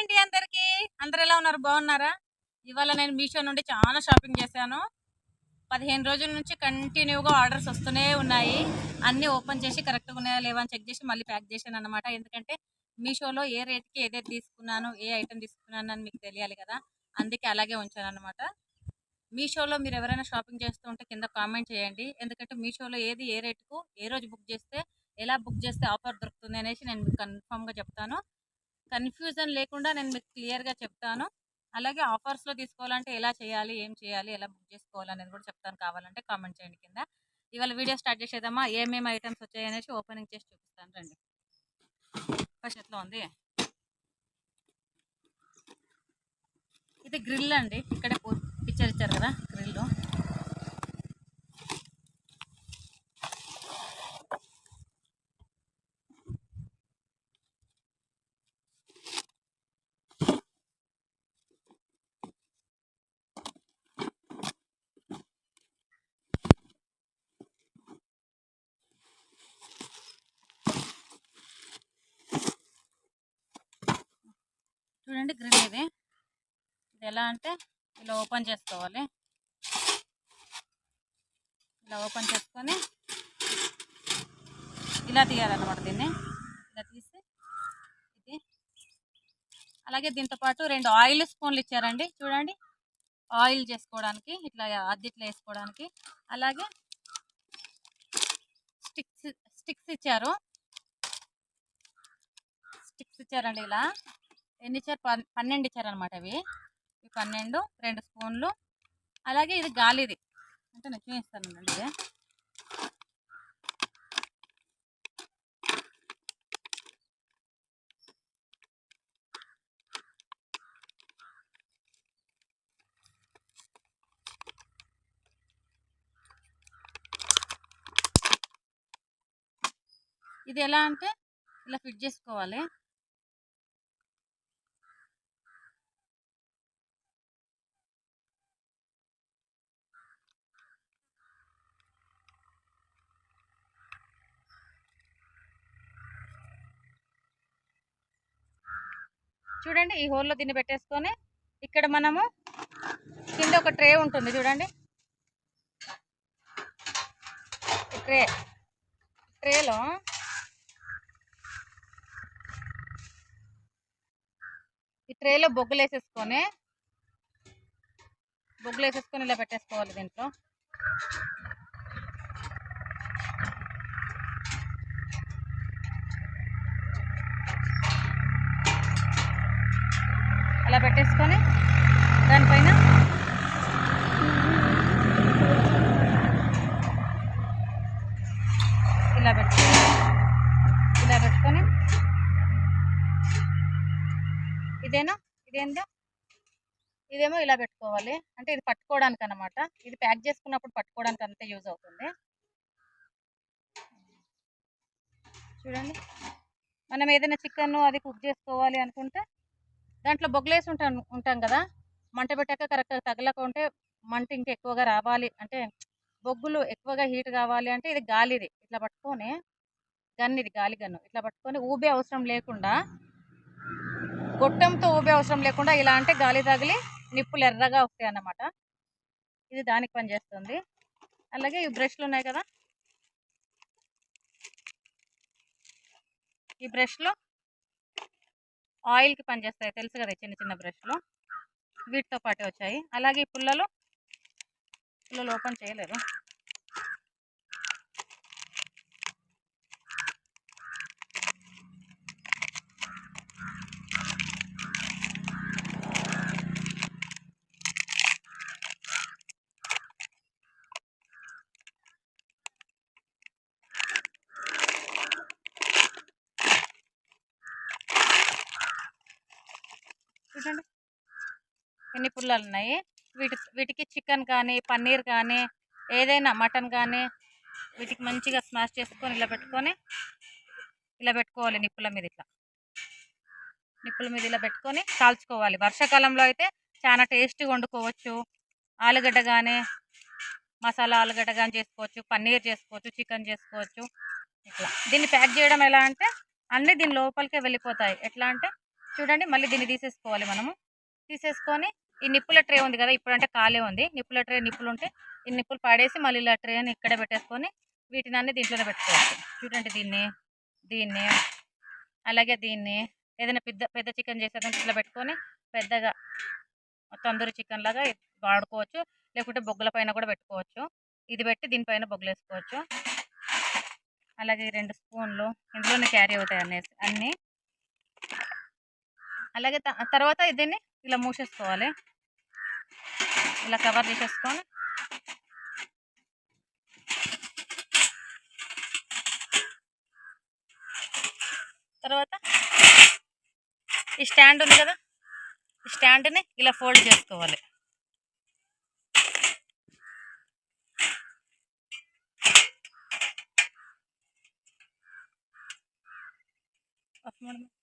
అండి అందరికి? అందరు ఎలా ఉన్నారు? బాగున్నారా? ఇవాళ నేను మీషో నుండి చాలా షాపింగ్ చేశాను. పదిహేను రోజుల నుంచి కంటిన్యూగా ఆర్డర్స్ వస్తూనే ఉన్నాయి. అన్నీ ఓపెన్ చేసి కరెక్ట్గా ఉన్నాయా లేవా అని చెక్ చేసి మళ్ళీ ప్యాక్ చేశాను అనమాట ఎందుకంటే మీషోలో ఏ రేట్కి ఏదైతే తీసుకున్నాను ఏ ఐటెం తీసుకున్నాను అని మీకు తెలియాలి కదా. అందుకే అలాగే ఉంచాను అనమాట మీషోలో మీరు ఎవరైనా షాపింగ్ చేస్తూ ఉంటే కింద కామెంట్ చేయండి. ఎందుకంటే మీషోలో ఏది ఏ రేటుకు ఏ రోజు బుక్ చేస్తే ఎలా బుక్ చేస్తే ఆఫర్ దొరుకుతుంది అనేసి నేను మీకు కన్ఫామ్గా చెప్తాను. కన్ఫ్యూజన్ లేకుండా నేను మీకు క్లియర్గా చెప్తాను. అలాగే ఆఫర్స్లో తీసుకోవాలంటే ఎలా చేయాలి ఏం చేయాలి ఎలా బుక్ చేసుకోవాలి అనేది కూడా చెప్తాను కావాలంటే కామెంట్ చేయండి కింద. ఇవాళ వీడియో స్టార్ట్ చేసేద్దామా? ఏమేమి ఐటమ్స్ వచ్చాయి అనేసి ఓపెనింగ్ చేసి చూపిస్తాను రండి. ఫస్ట్ ఎట్లా ఉంది? ఇది గ్రిల్ అండి. ఇక్కడ పిక్చర్ ఇచ్చారు కదా గ్రిల్ చూడండి గ్రిల్ ఇది ఇది ఎలా అంటే ఇలా ఓపెన్ చేసుకోవాలి. ఇలా ఓపెన్ చేసుకొని ఇలా తీయాలన్నమాట దీన్ని. ఇలా తీసి ఇది. అలాగే దీంతో పాటు రెండు ఆయిల్ స్పూన్లు ఇచ్చారండి. చూడండి. ఆయిల్ చేసుకోవడానికి ఇట్లా అద్దిట్లో వేసుకోవడానికి. అలాగే స్టిక్స్ స్టిక్స్ ఇచ్చారు. స్టిక్స్ ఇచ్చారండి ఇలా. ఎన్ని ఇచ్చారు? పన్నెండు ఇచ్చారనమాట అవి. పన్నెండు రెండు స్పూన్లు. అలాగే ఇది గాలిది. అంటే నేను చూపిస్తానండి ఇది. ఇది ఎలా అంటే ఇలా ఫిట్ చేసుకోవాలి. చూడండి ఈ హోల్లో దీన్ని పెట్టేసుకొని ఇక్కడ మనము కింద ఒక ట్రే ఉంటుంది చూడండి. ట్రే ట్రేలో ఈ ట్రేలో బొగ్గులు వేసేసుకొని బొగ్గులు వేసేసుకొని ఇలా పెట్టేసుకోవాలి దీంట్లో అలా పెట్టేసుకొని దానిపైన ఇలా పెట్టుకోవాలి ఇలా పెట్టుకొని ఇదేనా? ఇదేందో? ఇదేమో ఇలా పెట్టుకోవాలి. అంటే ఇది పట్టుకోవడానికి అనమాట ఇది ప్యాక్ చేసుకున్నప్పుడు పట్టుకోవడానికి అంతే యూజ్ అవుతుంది. చూడండి. మనం ఏదైనా చికెన్ అది కుక్ చేసుకోవాలి అనుకుంటే దాంట్లో బొగ్గులేసి ఉంటాం ఉంటాం కదా? మంట పెట్టాక కరెక్ట్గా తగలకుంటే మంట ఇంకా ఎక్కువగా రావాలి. అంటే బొగ్గులు ఎక్కువగా హీట్ కావాలి అంటే ఇది గాలిది. ఇట్లా పట్టుకొని గన్ ఇది గాలి గన్ను. ఇట్లా పట్టుకొని ఊబే అవసరం లేకుండా గొట్టంతో ఊబే అవసరం లేకుండా ఇలా అంటే గాలి తగిలి నిప్పులు ఎర్రగా వస్తాయి అన్నమాట ఇది దానికి పనిచేస్తుంది అలాగే ఈ బ్రష్లు ఉన్నాయి కదా? ఈ బ్రష్లు ఆయిల్కి పనిచేస్తాయి తెలుసు కదా చిన్న చిన్న బ్రష్లు? వీటితో పాటే వచ్చాయి. అలాగే ఈ పుల్లలు? పుల్లలు ఓపెన్ చేయలేరు చూడండి ఎన్ని పుల్లలు ఉన్నాయి వీటి వీటికి చికెన్ కానీ పన్నీర్ కానీ ఏదైనా మటన్ కానీ వీటికి మంచిగా స్మాష్ చేసుకొని ఇలా పెట్టుకొని ఇలా పెట్టుకోవాలి నిప్పుల మీద ఇట్లా. నిప్పుల మీద ఇలా పెట్టుకొని కాల్చుకోవాలి. వర్షాకాలంలో అయితే చాలా టేస్టీగా వండుకోవచ్చు. ఆలుగడ్డ కానీ మసాలా ఆలుగడ్డ కానీ చేసుకోవచ్చు పన్నీర్ చేసుకోవచ్చు చికెన్ చేసుకోవచ్చు ఇట్లా. దీన్ని ప్యాక్ చేయడం ఎలా అంటే అన్నీ దీని లోపలికే వెళ్ళిపోతాయి. ఎట్లా అంటే చూడండి మళ్ళీ దీన్ని తీసేసుకోవాలి మనము. తీసేసుకొని ఈ నిప్పుల ట్రే ఉంది కదా ఇప్పుడు అంటే ఖాళీ ఉంది. నిప్పుల ట్రే నిప్పులు ఉంటే ఈ నిప్పులు పాడేసి మళ్ళీ ఇలా ట్రేని ఇక్కడే పెట్టేసుకొని వీటిని అన్ని దీంట్లోనే పెట్టుకోవచ్చు. చూడండి దీన్ని దీన్ని అలాగే దీన్ని ఏదైనా పెద్ద పెద్ద చికెన్ చేసేదంటే ఇట్లా పెట్టుకొని పెద్దగా తందూరి చికెన్ లాగా వాడుకోవచ్చు. లేకుంటే బొగ్గుల పైన కూడా పెట్టుకోవచ్చు. ఇది పెట్టి దీనిపైన బొగ్గులు వేసుకోవచ్చు అలాగే రెండు స్పూన్లు ఇందులోనే క్యారీ అవుతాయి అనేసి అన్నీ అలాగే త- తర్వాత దీన్ని ఇలా మూసేసుకోవాలి. ఇలా కవర్ చేసేసుకొని తర్వాత ఈ స్టాండ్ ఉంది కదా? ఈ స్టాండ్ని ఇలా ఫోల్డ్ చేసుకోవాలి. ఆఫ్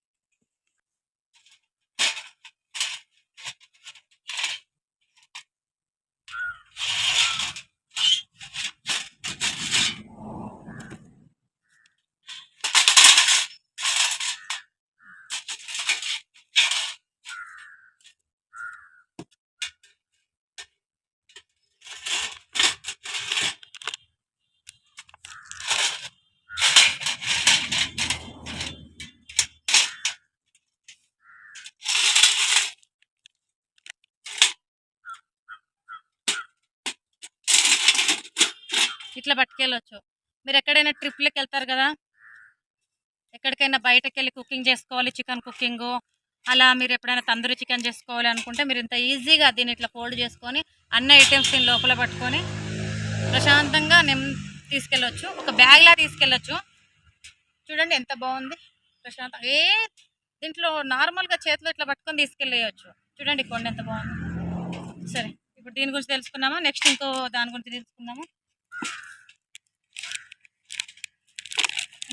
ఇట్లా పట్టుకెళ్ళొచ్చు. మీరు ఎక్కడైనా ట్రిప్లకి వెళ్తారు కదా? ఎక్కడికైనా బయటకు వెళ్ళి కుకింగ్ చేసుకోవాలి చికెన్ కుకింగ్. అలా మీరు ఎప్పుడైనా తందూరి చికెన్ చేసుకోవాలి అనుకుంటే మీరు ఇంత ఈజీగా దీన్ని ఇట్లా ఫోల్డ్ చేసుకొని అన్ని ఐటమ్స్ దీని లోపల పట్టుకొని ప్రశాంతంగా నిమ్ తీసుకెళ్ళొచ్చు. ఒక బ్యాగ్లా తీసుకెళ్ళొచ్చు. చూడండి ఎంత బాగుంది. ప్రశాంతం ఏ దీంట్లో నార్మల్గా చేతిలో ఇట్లా పట్టుకొని తీసుకెళ్ళేయచ్చు. చూడండి కొండ ఎంత బాగుంది. సరే ఇప్పుడు దీని గురించి తెలుసుకున్నామా నెక్స్ట్ ఇంకో దాని గురించి తెలుసుకున్నాము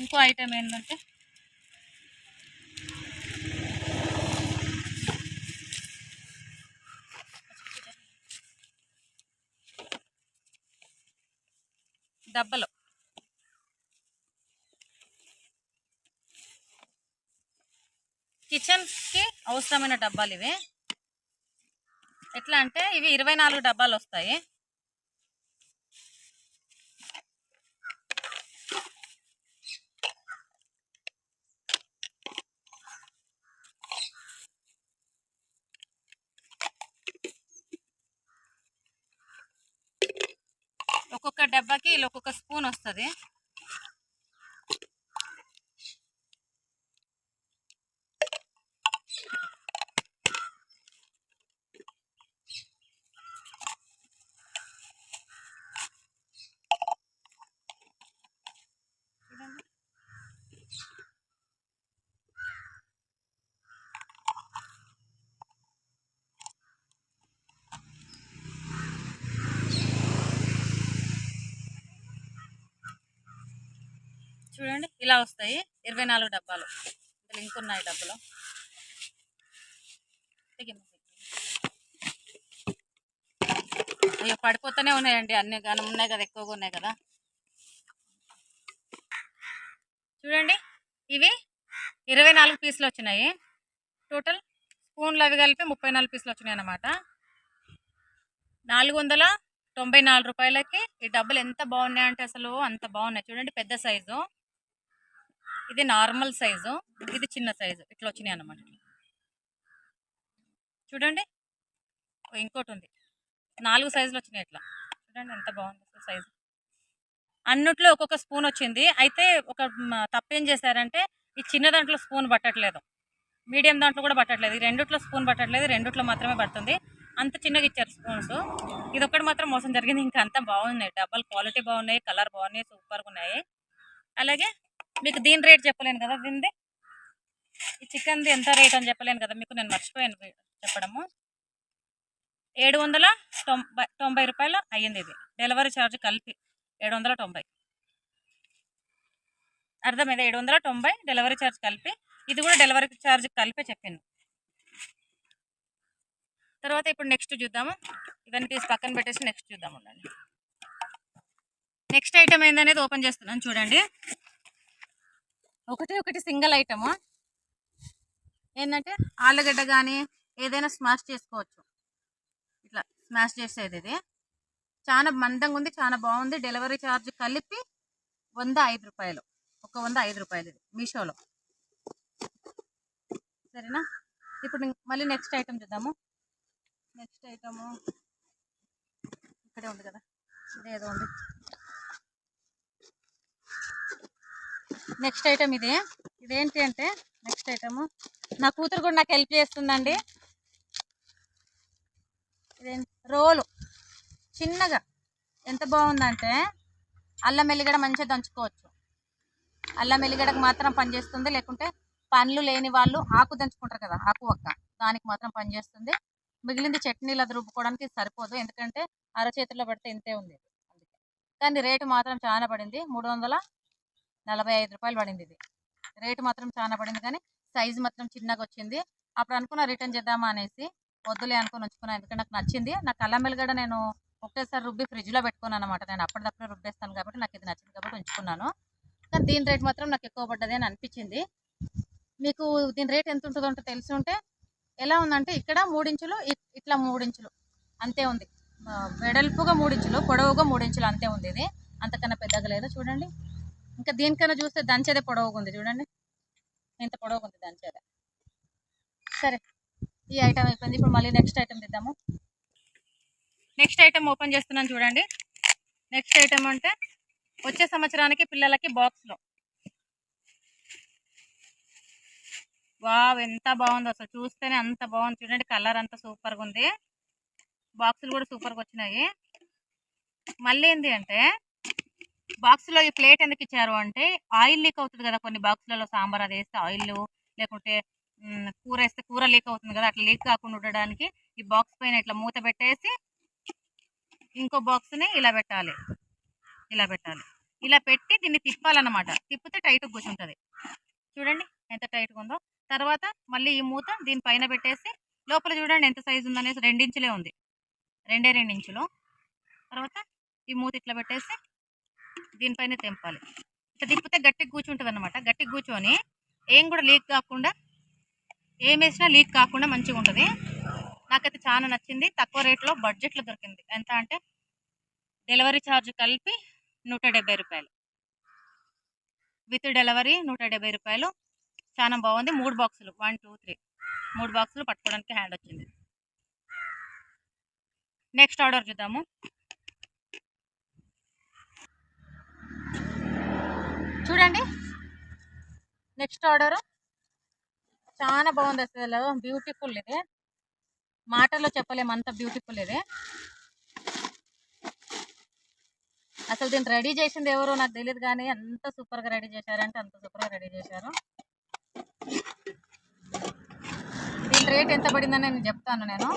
ఇంకో ఐటమ్ ఏంటంటే డబ్బలు. కిచెన్కి అవసరమైన డబ్బాలు ఇవి. ఎట్లా అంటే ఇవి ఇరవై నాలుగు డబ్బాలు వస్తాయి. ఒక్కొక్క డబ్బాకి ఇలా ఒక్కొక్క స్పూన్ వస్తుంది చూడండి ఇలా వస్తాయి. ఇరవై నాలుగు డబ్బాలు. ఇందులో ఇంకున్నాయి డబ్బులు. అయ్యో పడిపోతూనే ఉన్నాయండి. అన్ని కానీ ఉన్నాయి కదా ఎక్కువగా ఉన్నాయి కదా. చూడండి. ఇవి ఇరవై నాలుగు పీసులు వచ్చినాయి. టోటల్ స్పూన్లు అవి కలిపి ముప్పై నాలుగు పీసులు వచ్చినాయి అన్నమాట. నాలుగు వందల తొంభై నాలుగు రూపాయలకి ఈ డబ్బులు ఎంత బాగున్నాయి అంటే అసలు అంత బాగున్నాయి. చూడండి పెద్ద సైజు. ఇది నార్మల్ సైజు ఇది చిన్న సైజు. ఇట్లా వచ్చినాయి అన్నమాట చూడండి. ఇంకోటి ఉంది. నాలుగు సైజులు వచ్చినాయి ఇట్లా. చూడండి ఎంత బాగుంది అసలు సైజు. అన్నిట్లో ఒక్కొక్క స్పూన్ వచ్చింది. అయితే ఒక తప్పేం చేశారంటే ఈ చిన్న దాంట్లో స్పూన్ పట్టట్లేదు. మీడియం దాంట్లో కూడా పట్టట్లేదు. ఈ రెండిట్లో స్పూన్ పట్టట్లేదు. రెండిట్లో మాత్రమే పడుతుంది. అంత చిన్నగా ఇచ్చారు స్పూన్స్. ఇది ఒక్కటి మాత్రం మోసం జరిగింది. ఇంకా అంతా బాగున్నాయి. డబ్బాలు క్వాలిటీ బాగున్నాయి. కలర్ బాగున్నాయి. సూపర్గా ఉన్నాయి. అలాగే మీకు దీని రేట్ చెప్పలేను కదా దీనిది? ఈ చికెన్ది ఎంత రేట్ అని చెప్పలేను కదా మీకు నేను మర్చిపోయాను చెప్పడము. ఏడు వందల తొంభై తొంభై రూపాయలు అయ్యింది ఇది. డెలివరీ ఛార్జ్ కలిపి ఏడు వందల తొంభై. అర్థమైందా? ఏడు వందల తొంభై డెలివరీ ఛార్జ్ కలిపి ఇది కూడా డెలివరీ ఛార్జ్ కలిపే చెప్పింది తర్వాత ఇప్పుడు నెక్స్ట్ చూద్దాము. ఇవన్నీ తీసి పక్కన పెట్టేసి నెక్స్ట్ చూద్దాం ఉండండి. నెక్స్ట్ ఐటమ్ ఏందనేది ఓపెన్ చేస్తున్నాను చూడండి. ఒకటి ఒకటి సింగిల్ ఐటమ్. ఏంటంటే ఆలుగడ్డ కానీ ఏదైనా స్మాష్ చేసుకోవచ్చు. ఇట్లా స్మాష్ చేసేది ఇది. చాలా మందంగా ఉంది చాలా బాగుంది. డెలివరీ ఛార్జ్ కలిపి వంద ఐదు రూపాయలు. ఒక వంద ఐదు రూపాయలు ఇది మీషోలో. సరేనా? ఇప్పుడు మళ్ళీ నెక్స్ట్ ఐటమ్ చూద్దాము. నెక్స్ట్ ఐటము ఇక్కడే ఉంది కదా. ఇదేదో ఉంది. నెక్స్ట్ ఐటమ్ ఇది. ఇదేంటి అంటే నెక్స్ట్ ఐటమ్. నా కూతురు కూడా నాకు హెల్ప్ చేస్తుందండి. ఇదేంటి రోలు. చిన్నగా. ఎంత బాగుందంటే అల్లం వెల్లిగడ మంచిగా దంచుకోవచ్చు. అల్లం వెల్లిగడకు మాత్రం పనిచేస్తుంది లేకుంటే పండ్లు లేని వాళ్ళు ఆకు దంచుకుంటారు కదా ఆకు ఒక్క. దానికి మాత్రం పనిచేస్తుంది మిగిలింది చట్నీలు అది రుబ్బుకోవడానికి సరిపోదు. ఎందుకంటే అరచేతిలో పడితే ఇంతే ఉంది. అందుకే. కానీ రేటు మాత్రం చాలా పడింది. మూడు వందల నలభై ఐదు రూపాయలు పడింది ఇది. రేటు మాత్రం చాలా పడింది కానీ సైజు మాత్రం చిన్నగా వచ్చింది. అప్పుడు అనుకున్నా రిటర్న్ చేద్దామా అనేసి వద్దులే అనుకుని ఉంచుకున్నాను ఎందుకంటే నాకు నచ్చింది. నాకు అల్లం వెల్లిగడ్డ నేను ఒకటేసారి రుబ్బి ఫ్రిడ్జ్లో పెట్టుకున్నాను అనమాట నేను అప్పటిదప్పుడు రుబ్బేస్తాను కాబట్టి నాకు ఇది నచ్చింది కాబట్టి ఉంచుకున్నాను. కానీ దీని రేట్ మాత్రం నాకు ఎక్కువ పడ్డది అని అనిపించింది. మీకు దీని రేట్ ఎంత ఉంటుందో అంటే తెలిసి ఉంటే ఎలా ఉందంటే ఇక్కడ మూడించులు ఇ- ఇట్లా మూడించులు. అంతే ఉంది. వెడల్పుగా మూడించులు పొడవుగా మూడించులు అంతే ఉంది ఇది. అంతకన్నా పెద్దగా లేదు. చూడండి. ఇంకా దీనికన్నా చూస్తే దంచేదే పొడవుగా ఉంది చూడండి. ఇంత పొడవుగా ఉంది దంచేదే సరే ఈ ఐటమ్ అయిపోయింది. ఇప్పుడు మళ్ళీ నెక్స్ట్ ఐటమ్ తిద్దాము. నెక్స్ట్ ఐటమ్ ఓపెన్ చేస్తున్నాను చూడండి. నెక్స్ట్ ఐటమ్ అంటే వచ్చే సంవత్సరానికి పిల్లలకి బాక్స్లో వావ్ ఎంత బాగుందో అసలు. చూస్తేనే అంత బాగుంది. చూడండి కలర్ అంతా సూపర్గా ఉంది. బాక్సులు కూడా సూపర్గా వచ్చినాయి. మళ్ళీ ఏంటి అంటే బాక్స్లో ఈ ప్లేట్ ఎందుకు ఇచ్చారు అంటే ఆయిల్ లీక్ అవుతుంది కదా కొన్ని బాక్సులలో సాంబార్ అది వేస్తే ఆయిల్ లేకుంటే కూర వేస్తే కూర లీక్ అవుతుంది కదా అట్లా లీక్ కాకుండా ఉండడానికి ఈ బాక్స్ పైన ఇట్లా మూత పెట్టేసి ఇంకో బాక్స్ని ఇలా పెట్టాలి. ఇలా పెట్టాలి. ఇలా పెట్టి దీన్ని తిప్పాలన్నమాట. తిప్పితే టైట్గా కూర్చుంటుంది. చూడండి ఎంత టైట్గా ఉందో. తర్వాత మళ్ళీ ఈ మూత దీని పైన పెట్టేసి లోపల చూడండి ఎంత సైజు ఉందనేసి రెండించులే ఉంది. రెండే రెండించులు. తర్వాత ఈ మూత ఇట్లా పెట్టేసి దీనిపైన తెంపాలి. ఇట్లా తిప్పితే గట్టిగా కూర్చుంటుంది అనమాట గట్టిగా కూర్చొని ఏం కూడా లీక్ కాకుండా ఏం వేసినా లీక్ కాకుండా మంచిగా ఉంటుంది. నాకైతే చాలా నచ్చింది. తక్కువ రేట్లో బడ్జెట్లో దొరికింది. ఎంత అంటే డెలివరీ ఛార్జ్ కలిపి నూట డెబ్బై రూపాయలు. విత్ డెలివరీ నూట డెబ్బై రూపాయలు. చాలా బాగుంది. మూడు బాక్సులు. One two three. మూడు బాక్సులు పట్టుకోవడానికి హ్యాండ్ వచ్చింది. నెక్స్ట్ ఆర్డర్ చూద్దాము. చూడండి. నెక్స్ట్ ఆర్డర్ చాలా బాగుంది అసలు. బ్యూటిఫుల్ ఇది. మాటల్లో చెప్పలేము. అంత బ్యూటిఫుల్ ఇది. అసలు దీన్ని రెడీ చేసింది ఎవరో నాకు తెలియదు కానీ అంత సూపర్గా రెడీ చేశారంటే అంత సూపర్గా రెడీ చేశారు. దీని రేట్ ఎంత పడిందని నేను చెప్తాను నేను.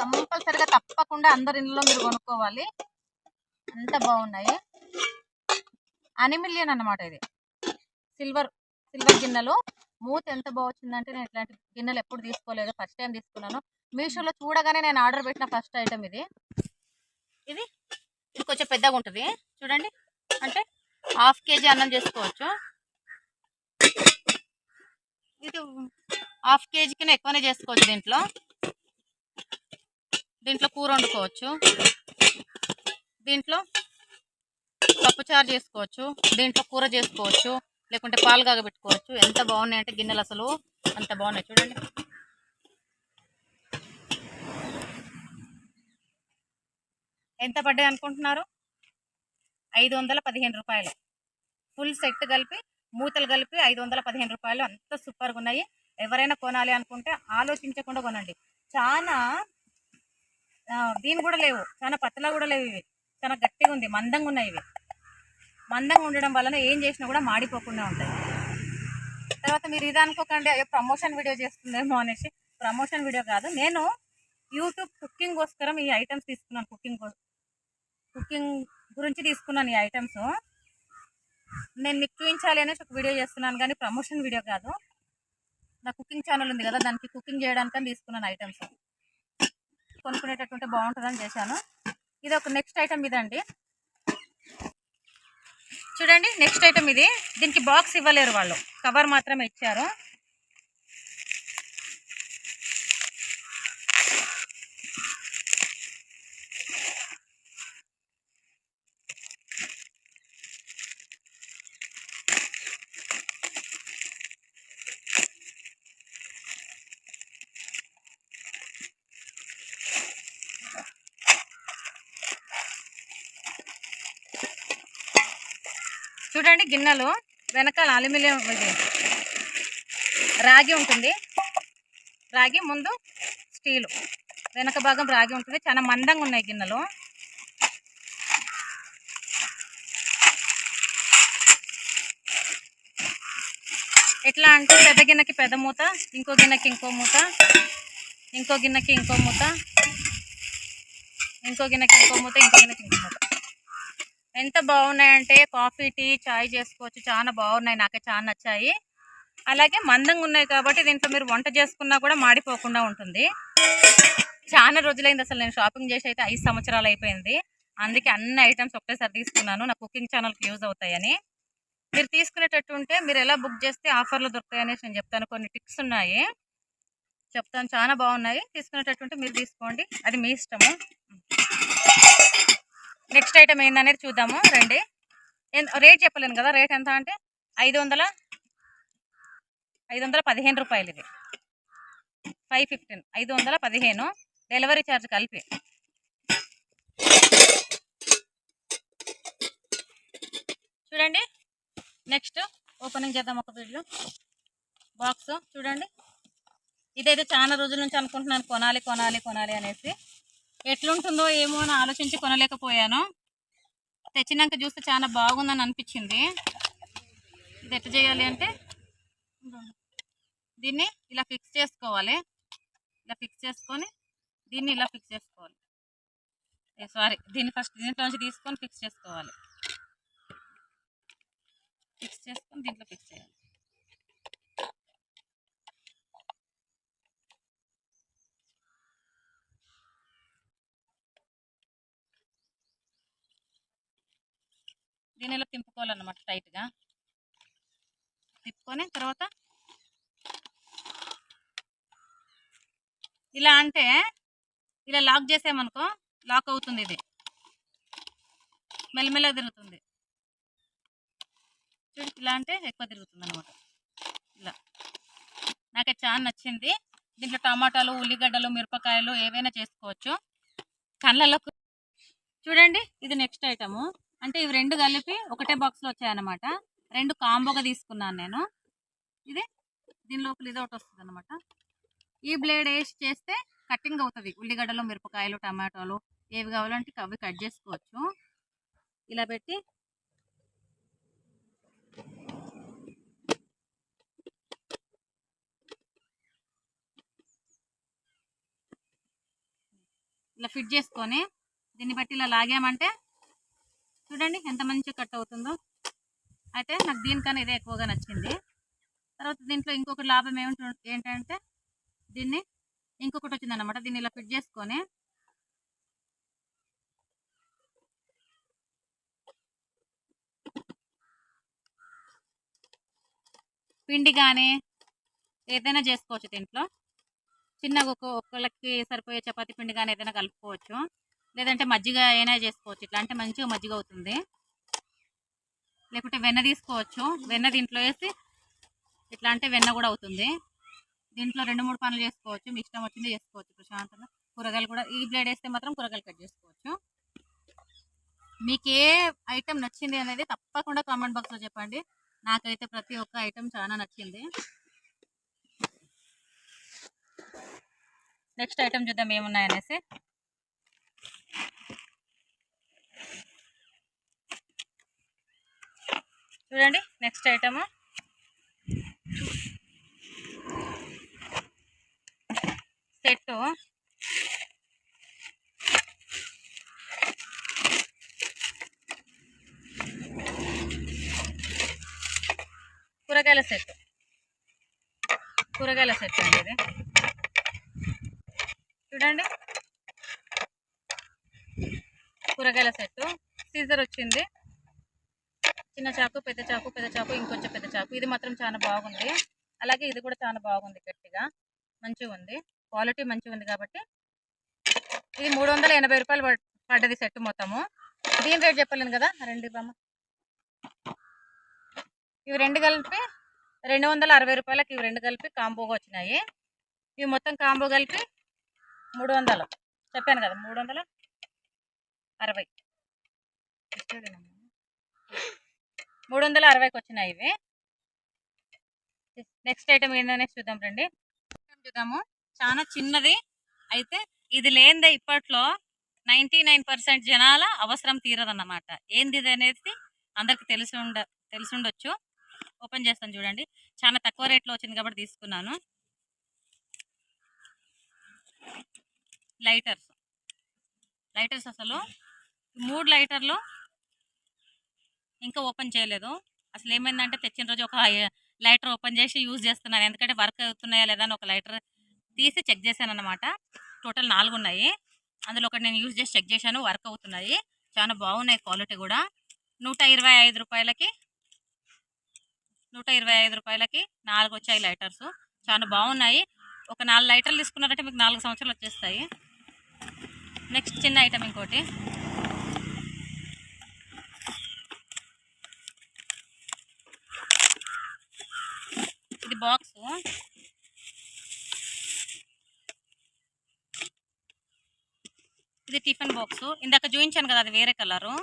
కంపల్సరిగా తప్పకుండా అందరి ఇంట్లో మీరు కొనుక్కోవాలి. అంత బాగున్నాయి. అనిమిలియన్ అన్నమాట ఇది. సిల్వర్ సిల్వర్ గిన్నెలు మూత ఎంత బాగుందంటే నేను ఇట్లాంటి గిన్నెలు ఎప్పుడు తీసుకోలేదు. ఫస్ట్ టైం తీసుకున్నాను. మీషోలో చూడగానే నేను ఆర్డర్ పెట్టిన ఫస్ట్ ఐటమ్ ఇది. ఇది ఇది కొంచెం పెద్దగా ఉంటుంది. చూడండి. అంటే హాఫ్ కేజీ అన్నం చేసుకోవచ్చు. ఇది హాఫ్ కేజీకి ఎక్కువనే చేసుకోవచ్చు దీంట్లో. దీంట్లో కూర వండుకోవచ్చు. దీంట్లో పప్పుచారు చేసుకోవచ్చు దీంట్లో కూర చేసుకోవచ్చు లేకుంటే పాలు కాగబెట్టుకోవచ్చు. ఎంత బాగున్నాయి అంటే గిన్నెలు అసలు అంత బాగున్నాయి. చూడండి. ఎంత పడ్డాయి అనుకుంటున్నారు? ఐదు వందల పదిహేను రూపాయలు. ఫుల్ సెట్ కలిపి మూతలు కలిపి ఐదు వందల పదిహేను రూపాయలు. అంత సూపర్గా ఉన్నాయి. ఎవరైనా కొనాలి అనుకుంటే ఆలోచించకుండా కొనండి. చాలా దీని కూడా లేవు. చాలా పతలా కూడా లేవు ఇవి. చాలా గట్టిగా ఉంది. మందంగా ఉన్నాయి ఇవి. మందంగా ఉండడం వలన ఏం చేసినా కూడా మాడిపోకుండా ఉంటుంది తర్వాత మీరు ఇది అనుకోకండి అయ్యో ప్రమోషన్ వీడియో చేస్తుందేమో అనేసి ప్రమోషన్ వీడియో కాదు. నేను యూట్యూబ్ కుకింగ్ కోసరం ఈ ఐటమ్స్ తీసుకున్నాను కుకింగ్ కుకింగ్ గురించి తీసుకున్నాను ఈ ఐటమ్స్ నేను మీకు చూపించాలి అనేసి ఒక వీడియో చేస్తున్నాను కానీ ప్రమోషన్ వీడియో కాదు. నా కుకింగ్ ఛానల్ ఉంది కదా దానికి కుకింగ్ చేయడానికి తీసుకున్నాను ఐటమ్స్ కొనుక్కునేటట్టుంటే బాగుంటుందని చేశాను. ఇది ఒక నెక్స్ట్ ఐటమ్ ఇదండి. చూడండి నెక్స్ట్ ఐటమ్ ఇది. దీనికి బాక్స్ ఇవ్వలేరు వాళ్ళు. కవర్ మాత్రమే ఇచ్చారు. చూడండి గిన్నెలు వెనకాల అల్యూమినియం ఇది రాగి ఉంటుంది. రాగి ముందు స్టీలు. వెనక భాగం రాగి ఉంటుంది. చాలా మందంగా ఉన్నాయి గిన్నెలు. ఎట్లా అంటే పెద్ద గిన్నెకి పెద్ద మూత ఇంకో గిన్నెకి ఇంకో మూత ఇంకో గిన్నెకి ఇంకో మూత ఇంకో గిన్నెకి ఇంకో మూత ఇంకో గిన్నెకి ఇంకో మూత. ఎంత బాగున్నాయంటే కాఫీ టీ చాయ్ చేసుకోవచ్చు. చాలా బాగున్నాయి. నాకే చాలా నచ్చాయి. అలాగే మందంగా ఉన్నాయి కాబట్టి దీంట్లో మీరు వంట చేసుకున్నా కూడా మాడిపోకుండా ఉంటుంది. చాలా రోజులైంది అసలు నేను షాపింగ్ చేసి అయితే ఐదు సంవత్సరాలు అయిపోయింది. అందుకే అన్ని ఐటమ్స్ ఒకటేసారి తీసుకున్నాను. నా కుకింగ్ ఛానల్కి యూజ్ అవుతాయని. మీరు తీసుకునేటట్టు ఉంటే మీరు ఎలా బుక్ చేస్తే ఆఫర్లు దొరుకుతాయనేసి నేను చెప్తాను. కొన్ని టిప్స్ ఉన్నాయి. చెప్తాను. చాలా బాగున్నాయి. తీసుకునేటట్టు ఉంటే మీరు తీసుకోండి. అది మీ ఇష్టము. నెక్స్ట్ ఐటమ్ ఏందనేది చూద్దాము రండి. రేట్ చెప్పలేను కదా రేట్ ఎంత అంటే ఐదు వందల ఐదు వందల పదిహేను రూపాయలు ఇది. ఫైవ్ ఫిఫ్టీన్ ఐదు వందల పదిహేను డెలివరీ ఛార్జ్ కలిపి. చూడండి నెక్స్ట్ ఓపెనింగ్ చేద్దాం ఒక వీడియో. బాక్స్ చూడండి. ఇదైతే చాలా రోజుల నుంచి అనుకుంటున్నాను కొనాలి కొనాలి కొనాలి అనేసి. ఎట్లుంటుందో ఏమో అని ఆలోచించి కొనలేకపోయాను. తెచ్చినాక చూస్తే చాలా బాగుందని అనిపించింది. ఇది ఎట్లా చేయాలి అంటే దీన్ని ఇలా ఫిక్స్ చేసుకోవాలి. ఇలా ఫిక్స్ చేసుకొని దీన్ని ఇలా ఫిక్స్ చేసుకోవాలి. సారీ దీన్ని ఫస్ట్ దీంట్లో నుంచి తీసుకొని ఫిక్స్ చేసుకోవాలి. ఫిక్స్ చేసుకొని దీంట్లో ఫిక్స్ చేయాలి. దీనిలో తింపుకోవాలన్నమాట టైట్గా. తిప్పుకొని తర్వాత ఇలా అంటే ఇలా లాక్ చేసామనుకో లాక్ అవుతుంది ఇది. మెల్లమెల్ల తిరుగుతుంది. చూడు ఇలా అంటే ఎక్కువ తిరుగుతుంది అనమాట ఇలా. నాకు చాలా నచ్చింది. దీంట్లో టమాటాలు ఉల్లిగడ్డలు మిరపకాయలు ఏవైనా చేసుకోవచ్చు. కళ్ళలకు చూడండి ఇది నెక్స్ట్ ఐటము. అంటే ఇవి రెండు కలిపి ఒకటే బాక్స్లో వచ్చాయన్నమాట. రెండు కాంబోగా తీసుకున్నాను నేను. ఇది దీని లోపల ఇది ఒకటి వస్తుంది అనమాట ఈ బ్లేడ్ వేసి చేస్తే కటింగ్ అవుతుంది. ఉల్లిగడ్డలు మిరపకాయలు టమాటాలు ఏవి కావాలంటే అవి కట్ చేసుకోవచ్చు. ఇలా పెట్టి ఇలా ఫిట్ చేసుకొని దీన్ని బట్టి ఇలా లాగామంటే చూడండి ఎంత మంచిగా కట్ అవుతుందో. అయితే నాకు దీనికన్నా ఇదే ఎక్కువగా నచ్చింది. తర్వాత దీంట్లో ఇంకొక లాభం ఏమిటి ఏంటంటే దీన్ని ఇంకొకటి వచ్చిందనమాట దీన్ని ఇలా ఫిట్ చేసుకొని పిండి కానీ ఏదైనా చేసుకోవచ్చు దీంట్లో. చిన్నగా ఒక సరిపోయే చపాతీ పిండి కానీ ఏదైనా కలుపుకోవచ్చు. లేదంటే మజ్జిగ అయినా చేసుకోవచ్చు. ఇట్లా అంటే మంచిగా మజ్జిగ అవుతుంది. లేకుంటే వెన్న తీసుకోవచ్చు. వెన్న దీంట్లో వేసి ఇట్లా అంటే వెన్న కూడా అవుతుంది. దీంట్లో రెండు మూడు పనులు చేసుకోవచ్చు. మీ ఇష్టం వచ్చింది చేసుకోవచ్చు. ప్రశాంతంగా కూరగాయలు కూడా ఈ బ్లేడ్ వేస్తే మాత్రం కూరగాయలు కట్ చేసుకోవచ్చు. మీకు ఏ ఐటెం నచ్చింది అనేది తప్పకుండా కామెంట్ బాక్స్లో చెప్పండి. నాకైతే ప్రతి ఒక్క ఐటెం చాలా నచ్చింది. నెక్స్ట్ ఐటెం చూద్దాం ఏమున్నాయనేసి. చూడండి నెక్స్ట్ ఐటమ్ సెట్ కూరగాయల సెట్ కూరగాయల సెట్ అండి ఇది చూడండి. కూరగాయల సెట్. సీజర్ వచ్చింది. చిన్న చాకు పెద్ద చాకు పెద్ద చాకు ఇంకొంచెం పెద్ద చాకు. ఇది మాత్రం చాలా బాగుంది. అలాగే ఇది కూడా చాలా బాగుంది గట్టిగా. మంచిగా ఉంది. క్వాలిటీ మంచిగా ఉంది కాబట్టి. ఇది మూడు వందల ఎనభై రూపాయలు పడ్- పడ్డది సెట్ మొత్తము. దీని రేట్ చెప్పలేను కదా? రెండు బామ్మ ఇవి రెండు కలిపి రెండు వందల అరవై రూపాయలకి ఇవి రెండు కలిపి కాంబోగా వచ్చినాయి. ఇవి మొత్తం కాంబో కలిపి మూడు వందలు. చెప్పాను కదా మూడు వందల. అరవై. మూడు వందల అరవైకి వచ్చినాయి ఇవి. నెక్స్ట్ ఐటమ్ ఏంటనే చూద్దాం రండి. చూద్దాము. చాలా చిన్నది. అయితే ఇది లేనిదే ఇప్పట్లో నైంటీ నైన్ పర్సెంట్ జనాల అవసరం తీరదన్నమాట. ఏంది ఇది అనేది అందరికి తెలిసి ఉండ తెలిసి ఉండొచ్చు ఓపెన్ చేస్తాను చూడండి. చాలా తక్కువ రేట్లో వచ్చింది కాబట్టి తీసుకున్నాను. లైటర్స్. లైటర్స్ అసలు మూడు లైటర్లు ఇంకా ఓపెన్ చేయలేదు. అసలు ఏమైందంటే తెచ్చిన రోజు ఒక లైటర్ ఓపెన్ చేసి యూజ్ చేస్తున్నాను. ఎందుకంటే వర్క్ అవుతున్నాయా లేదా అని ఒక లైటర్ తీసి చెక్ చేశాను అనమాట టోటల్ నాలుగు ఉన్నాయి. అందులో ఒకటి నేను యూజ్ చేసి చెక్ చేశాను. వర్క్ అవుతున్నాయి. చాలా బాగున్నాయి క్వాలిటీ కూడా. నూట ఇరవై ఐదు రూపాయలకి నూట ఇరవై ఐదు రూపాయలకి నాలుగు వచ్చాయి లైటర్స్. చాలా బాగున్నాయి. ఒక నాలుగు లైటర్లు తీసుకున్నారంటే మీకు నాలుగు సంవత్సరాలు వచ్చేస్తాయి. నెక్స్ట్ చిన్న ఐటమ్ ఇంకోటి. ఇది బాక్స్. ఇది టిఫిన్ బాక్స్. ఇందాక చూపించాను కదా అది వేరే కలరు.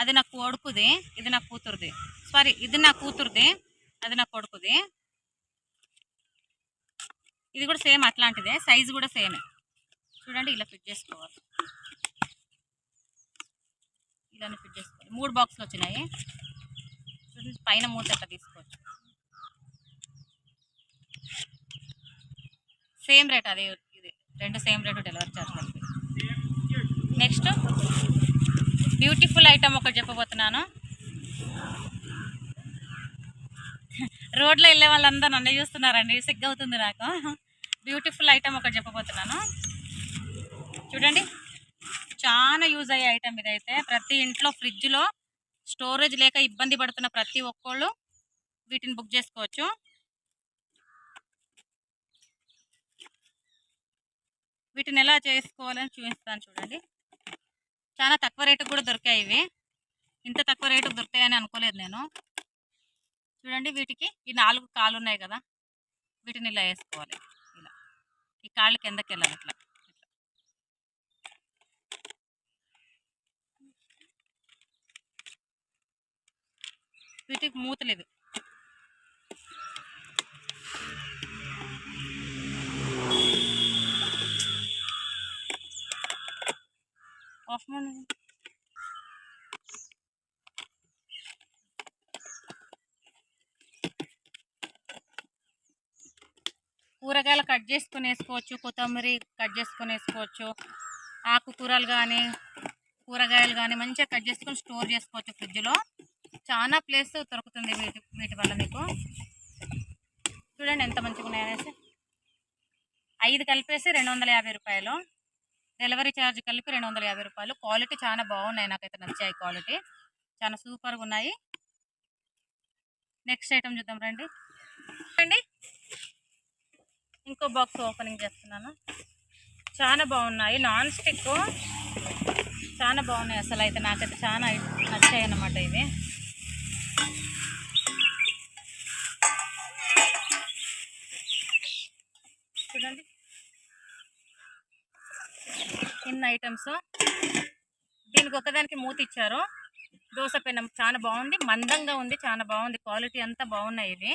అది నా కొడుకుది ఇది నా కూతురుది. సారీ ఇది నా కూతురుది అది నా కొడుకుది. ఇది కూడా సేమ్ అట్లాంటిదే సైజ్ కూడా సేమే. చూడండి ఇలా ఫిట్ చేసుకోవాలి. ఇలానే ఫిట్ చేసుకోవాలి. మూడు బాక్స్లు వచ్చినాయి. చూడండి పైన మూత ఎట్లా తీసుకోవచ్చు? సేమ్ రేట్ అదే ఇది. రెండు సేమ్ రేటు డెలివరీ చార్జ్ కలిపి. నెక్స్ట్ బ్యూటిఫుల్ ఐటమ్ ఒకటి చెప్పబోతున్నాను. రోడ్లో వెళ్ళే వాళ్ళందరూ నన్ను చూస్తున్నారండి. సిగ్గు అవుతుంది నాకు. బ్యూటిఫుల్ ఐటమ్ ఒకటి చెప్పబోతున్నాను. చూడండి. చాలా యూజ్ అయ్యే ఐటమ్ ఇదైతే. ప్రతి ఇంట్లో ఫ్రిడ్జ్లో స్టోరేజ్ లేక ఇబ్బంది పడుతున్న ప్రతి ఒక్కళ్ళు వీటిని బుక్ చేసుకోవచ్చు. వీటిని ఎలా చేసుకోవాలని చూపిస్తాను చూడండి. చాలా తక్కువ రేటుకు కూడా దొరికాయి ఇవి. ఇంత తక్కువ రేటుకు దొరుకుతాయని అనుకోలేదు నేను. చూడండి వీటికి ఈ నాలుగు కాళ్ళు ఉన్నాయి కదా. వీటిని ఇలా వేసుకోవాలి. ఇలా. ఈ కాళ్ళు కిందకి వెళ్ళాలి ఇట్లా వీటికి మూతలేదు కూరగాయలు కట్ చేసుకొని వేసుకోవచ్చు కొత్తిమీర కట్ చేసుకొని వేసుకోవచ్చు ఆకుకూరలు కానీ కూరగాయలు కానీ మంచిగా కట్ చేసుకొని స్టోర్ చేసుకోవచ్చు ఫ్రిడ్జ్లో. చాలా ప్లేస్ దొరుకుతుంది వీటి వీటి వల్ల మీకు. చూడండి ఎంత మంచిగా ఉన్నాయనేసి ఐదు కలిపేసి రెండు వందల యాభై రూపాయలు. డెలివరీ ఛార్జ్ కలిపి రెండు వందల యాభై రూపాయలు. క్వాలిటీ చాలా బాగున్నాయి నాకైతే నచ్చాయి క్వాలిటీ. చాలా సూపర్గా ఉన్నాయి. నెక్స్ట్ ఐటమ్ చూద్దాం రండి. రండి ఇంకో బాక్స్ ఓపెనింగ్ చేస్తున్నాను. చాలా బాగున్నాయి. నాన్ స్టిక్ చాలా బాగున్నాయి అసలు అయితే నాకైతే చాలా నచ్చాయి అన్నమాట ఇవి. చూడండి. ఇన్ని ఐటమ్స్ దీనికి ఒకదానికి మూత ఇచ్చారు దోశ పెనం చాలా బాగుంది. మందంగా ఉంది. చాలా బాగుంది. క్వాలిటీ అంతా బాగున్నాయి ఇవి.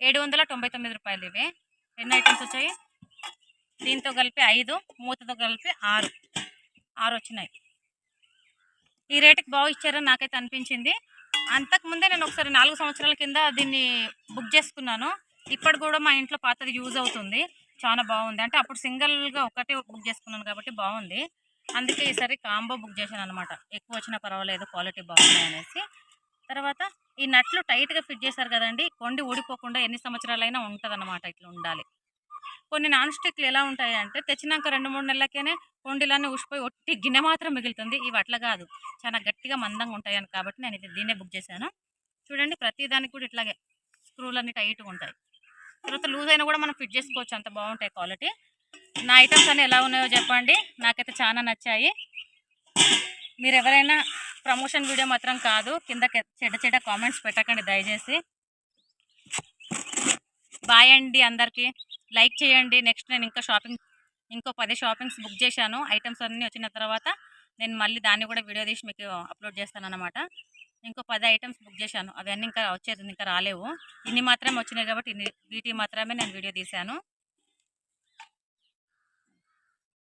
ఏడు వందల తొంభై తొమ్మిది రూపాయలు ఇవి. ఎన్ని ఐటమ్స్ వచ్చాయి? దీంతో కలిపి ఐదు మూతతో కలిపి ఆరు. ఆరు వచ్చినాయి. ఈ రేటుకి బాగా ఇచ్చారని నాకైతే అనిపించింది. అంతకుముందే నేను ఒకసారి నాలుగు సంవత్సరాల కింద దీన్ని బుక్ చేసుకున్నాను. ఇప్పటికి కూడా మా ఇంట్లో పాతది యూజ్ అవుతుంది. చాలా బాగుంది. అంటే అప్పుడు సింగిల్గా ఒకటే బుక్ చేసుకున్నాను కాబట్టి బాగుంది. అందుకే ఈసారి కాంబో బుక్ చేశాను అనమాట ఎక్కువ వచ్చినా పర్వాలేదు క్వాలిటీ బాగుంది అనేసి. తర్వాత ఈ నట్లు టైట్గా ఫిట్ చేశారు కదండి కొండి ఊడిపోకుండా ఎన్ని సంవత్సరాలైనా ఉంటుందన్నమాట ఇట్లా ఉండాలి. కొన్ని నాన్ స్టిక్లు ఎలా ఉంటాయి అంటే తెచ్చినాక రెండు మూడు నెలలకేనే కొండిలానే ఉసిపోయి ఒట్టి గిన్నె మాత్రం మిగులుతుంది. ఇవి అట్లా కాదు. చాలా గట్టిగా మందంగా ఉంటాయని కాబట్టి నేను ఇది దీన్నే బుక్ చేశాను. చూడండి ప్రతి దానికి కూడా ఇట్లాగే స్క్రూలన్నీ టైట్గా ఉంటాయి. తర్వాత లూజ్ అయినా కూడా మనం ఫిట్ చేసుకోవచ్చు. అంత బాగుంటాయి క్వాలిటీ. నా ఐటమ్స్ అన్ని ఎలా ఉన్నాయో చెప్పండి. నాకైతే చాలా నచ్చాయి. మీరు ఎవరైనా ప్రమోషన్ వీడియో మాత్రం కాదు కింద చెడ్డ చెడ్డ కామెంట్స్ పెట్టకండి దయచేసి. బాయ్ అండి అందరికీ. లైక్ చేయండి. నెక్స్ట్ నేను ఇంకా షాపింగ్ ఇంకో పది షాపింగ్స్ బుక్ చేశాను. ఐటమ్స్ అన్నీ వచ్చిన తర్వాత నేను మళ్ళీ దాన్ని కూడా వీడియో తీసి మీకు అప్లోడ్ చేస్తాను అనమాట ఇంకో పది ఐటమ్స్ బుక్ చేశాను. అవన్నీ ఇంకా వచ్చేది ఇంకా రాలేవు. ఇన్ని మాత్రమే వచ్చినాయి కాబట్టి ఇన్ని వీటి మాత్రమే నేను వీడియో తీశాను.